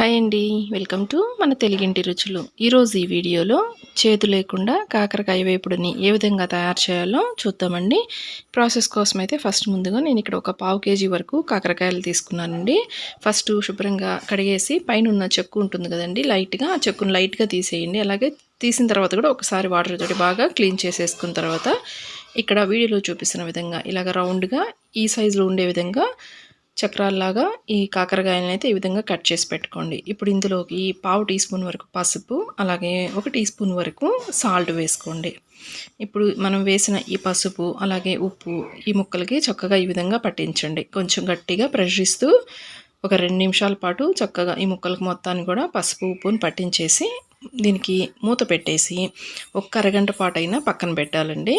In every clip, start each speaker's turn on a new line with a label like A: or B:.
A: Hi అండి. Welcome to మన తెలుగింటి రుచులు. ఈరోజు ఈ వీడియోలో చేతు లేకుండా కాకరకాయ వేపుడుని ఏ విధంగా తయారు చేయాలో చూద్దామండి. ప్రాసెస్ కోసం అయితే ఫస్ట్ ముందుగా నేను ఇక్కడ ఒక పావు కేజీ వరకు కాకరకాయలు తీసుకున్నానండి. ఫస్ట్ శుభ్రంగా కడిగేసి పైన ఉన్న చెక్కు ఉంటుంది కదండి లైట్గా ఆ చెక్కును లైట్గా తీసేయండి. అలాగే తీసిన తర్వాత కూడా ఒకసారి వాటర్ తోటి బాగా క్లీన్ చేసేసుకున్న తర్వాత ఇక్కడ వీడియోలో చూపిస్తున్న విధంగా ఇలాగ రౌండ్గా ఈ సైజులో ఉండే విధంగా చక్రాల్లాగా ఈ కాకరకాయలను అయితే ఈ విధంగా కట్ చేసి పెట్టుకోండి. ఇప్పుడు ఇందులోకి పావు టీ స్పూన్ వరకు పసుపు అలాగే ఒక టీ స్పూన్ వరకు సాల్ట్ వేసుకోండి. ఇప్పుడు మనం వేసిన ఈ పసుపు అలాగే ఉప్పు ఈ ముక్కలకి చక్కగా ఈ విధంగా పట్టించండి. కొంచెం గట్టిగా ప్రశ్నిస్తూ ఒక రెండు నిమిషాల పాటు చక్కగా ఈ ముక్కలకు మొత్తాన్ని కూడా పసుపు ఉప్పుని పట్టించేసి దీనికి మూత పెట్టేసి ఒక్క అరగంట పాటైనా పక్కన పెట్టాలండి.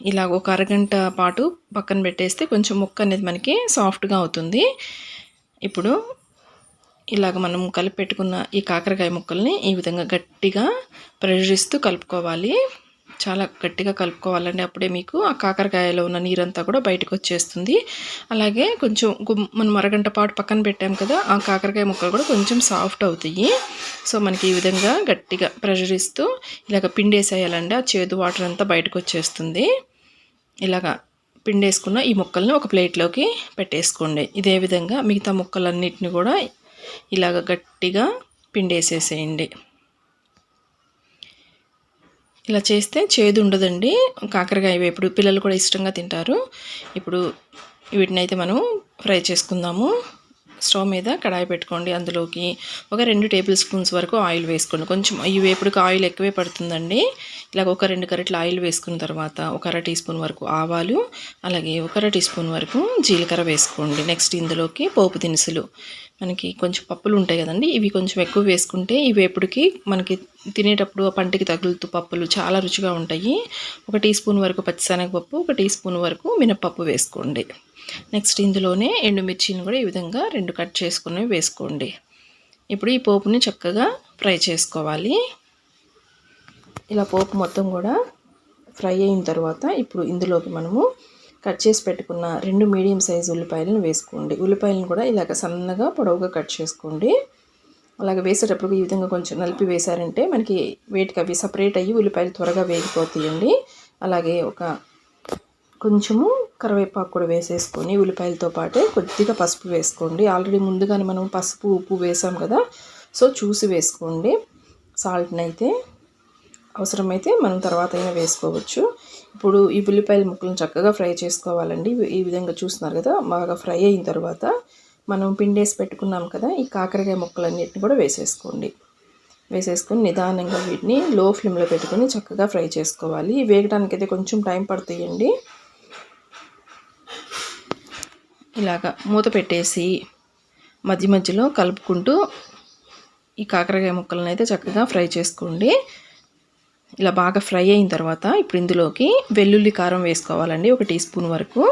A: ఇలా ఒక అరగంట పాటు పక్కన పెట్టేస్తే కొంచెం ముక్క అనేది మనకి సాఫ్ట్గా అవుతుంది. ఇప్పుడు ఇలాగ మనం కలిపి పెట్టుకున్న ఈ కాకరకాయ ముక్కల్ని ఈ విధంగా గట్టిగా ప్రెషర్ కలుపుకోవాలి. చాలా గట్టిగా కలుపుకోవాలండి. అప్పుడే మీకు ఆ కాకరకాయలో ఉన్న నీరంతా కూడా బయటకు వచ్చేస్తుంది. అలాగే కొంచెం మనం అరగంట పాటు పక్కన పెట్టాం కదా ఆ కాకరకాయ ముక్కలు కూడా కొంచెం సాఫ్ట్ అవుతాయి. సో మనకి ఈ విధంగా గట్టిగా ప్రెషర్ ఇస్తూ ఇలాగ పిండేసేయాలండి. ఆ చేదు వాటర్ అంతా బయటకు వచ్చేస్తుంది. ఇలాగా పిండేసుకున్న ఈ ముక్కల్ని ఒక ప్లేట్లోకి పెట్టేసుకోండి. ఇదే విధంగా మిగతా ముక్కలన్నిటిని కూడా ఇలాగ గట్టిగా పిండేసేసేయండి. ఇలా చేస్తే చేదు ఉండదండి. కాకరకాయ వేపుడు పిల్లలు కూడా ఇష్టంగా తింటారు. ఇప్పుడు వీటిని అయితే మనం ఫ్రై చేసుకుందాము. స్టవ్ మీద కడాయి పెట్టుకోండి. అందులోకి ఒక రెండు టేబుల్ స్పూన్స్ వరకు ఆయిల్ వేసుకోండి. కొంచెం ఈ వేపుడుకి ఆయిల్ ఎక్కువే పడుతుందండి. ఇలాగ ఒక రెండు కరెట్లు ఆయిల్ వేసుకున్న తర్వాత ఒక అర టీ స్పూన్ వరకు ఆవాలు అలాగే ఒక అర టీ స్పూన్ వరకు జీలకర్ర వేసుకోండి. నెక్స్ట్ ఇందులోకి పోపు దినుసులు. మనకి కొంచెం పప్పులు ఉంటాయి కదండి ఇవి కొంచెం ఎక్కువ వేసుకుంటే ఈ వేపుడికి మనకి తినేటప్పుడు ఆ పంటికి తగులుతూ పప్పులు చాలా రుచిగా ఉంటాయి. ఒక టీ స్పూన్ వరకు పచ్చిశనగపప్పు ఒక టీ స్పూన్ వరకు మినపప్పు వేసుకోండి. నెక్స్ట్ ఇందులోనే ఎండుమిర్చిని కూడా ఈ విధంగా రెండు కట్ చేసుకుని వేసుకోండి. ఇప్పుడు ఈ పోపుని చక్కగా ఫ్రై చేసుకోవాలి. ఇలా పోపు మొత్తం కూడా ఫ్రై అయిన తర్వాత ఇప్పుడు ఇందులోకి మనము కట్ చేసి పెట్టుకున్న రెండు మీడియం సైజు ఉల్లిపాయలను వేసుకోండి. ఉల్లిపాయలను కూడా ఇలాగ సన్నగా పొడవుగా కట్ చేసుకోండి. అలాగే వేసేటప్పుడు ఈ విధంగా కొంచెం నలిపి వేశారంటే మనకి వేటికి అవి సపరేట్ అయ్యి ఉల్లిపాయలు త్వరగా వేగిపోతాయండి. అలాగే ఒక కొంచెము కరివేపాకు కూడా వేసేసుకొని ఉల్లిపాయలతో పాటే కొద్దిగా పసుపు వేసుకోండి. ఆల్రెడీ ముందుగానే మనం పసుపు ఉప్పు వేసాం కదా సో చూసి వేసుకోండి. సాల్ట్ని అయితే అవసరమైతే మనం తర్వాత అయినా వేసుకోవచ్చు. ఇప్పుడు ఈ ఉల్లిపాయల ముక్కలను చక్కగా ఫ్రై చేసుకోవాలండి. ఈ విధంగా చూస్తున్నారు కదా బాగా ఫ్రై అయిన తర్వాత మనం పిండేసి పెట్టుకున్నాం కదా ఈ కాకరకాయ ముక్కలన్నిటిని కూడా వేసేసుకోండి. వేసేసుకొని నిదానంగా వీటిని లో ఫ్లేమ్లో పెట్టుకొని చక్కగా ఫ్రై చేసుకోవాలి. వేగడానికి అయితే కొంచెం టైం పడుతాయండి ఇలాగ మూత పెట్టేసి మధ్య మధ్యలో కలుపుకుంటూ ఈ కాకరకాయ ముక్కలను అయితే చక్కగా ఫ్రై చేసుకోండి. ఇలా బాగా ఫ్రై అయిన తర్వాత ఇప్పుడు ఇందులోకి వెల్లుల్లి కారం వేసుకోవాలండి ఒక టీ స్పూన్ వరకు.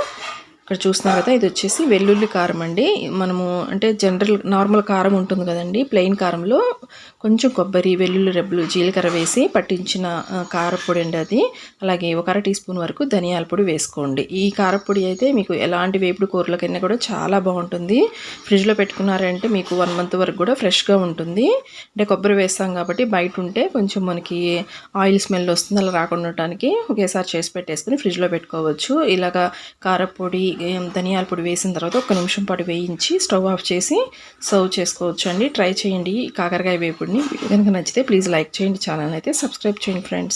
A: ఇక్కడ చూస్తున్నాం కదా ఇది వచ్చేసి వెల్లుల్లి కారం అండి. మనము అంటే జనరల్ నార్మల్ కారం ఉంటుంది కదండి ప్లెయిన్ కారంలో కొంచెం కొబ్బరి వెల్లుల్లి రెబ్బలు జీలకర్ర వేసి పట్టించిన కారపొడి అండి అది. అలాగే ఒక అర టీ స్పూన్ వరకు ధనియాల పొడి వేసుకోండి. ఈ కారపొడి అయితే మీకు ఎలాంటి వేపుడు కూరలకైనా కూడా చాలా బాగుంటుంది. ఫ్రిడ్జ్లో పెట్టుకున్నారంటే మీకు వన్ మంత్ వరకు కూడా ఫ్రెష్గా ఉంటుంది. అంటే కొబ్బరి వేస్తాం కాబట్టి బయట ఉంటే కొంచెం మనకి ఆయిల్ స్మెల్ వస్తుంది అలా రాకుండా ఉండటానికి ఒకేసారి చేసి పెట్టేసుకుని ఫ్రిడ్జ్లో పెట్టుకోవచ్చు. ఇలాగా కారపొడి ధనియాల పొడి వేసిన తర్వాత ఒక నిమిషం పాటు వేయించి స్టవ్ ఆఫ్ చేసి సర్వ్ చేసుకోవచ్చు అండి. ట్రై చేయండి కాకరకాయ వేపుడిని. కనుక నచ్చితే ప్లీజ్ లైక్ చేయండి. ఛానల్ అయితే సబ్స్క్రైబ్ చేయండి ఫ్రెండ్స్.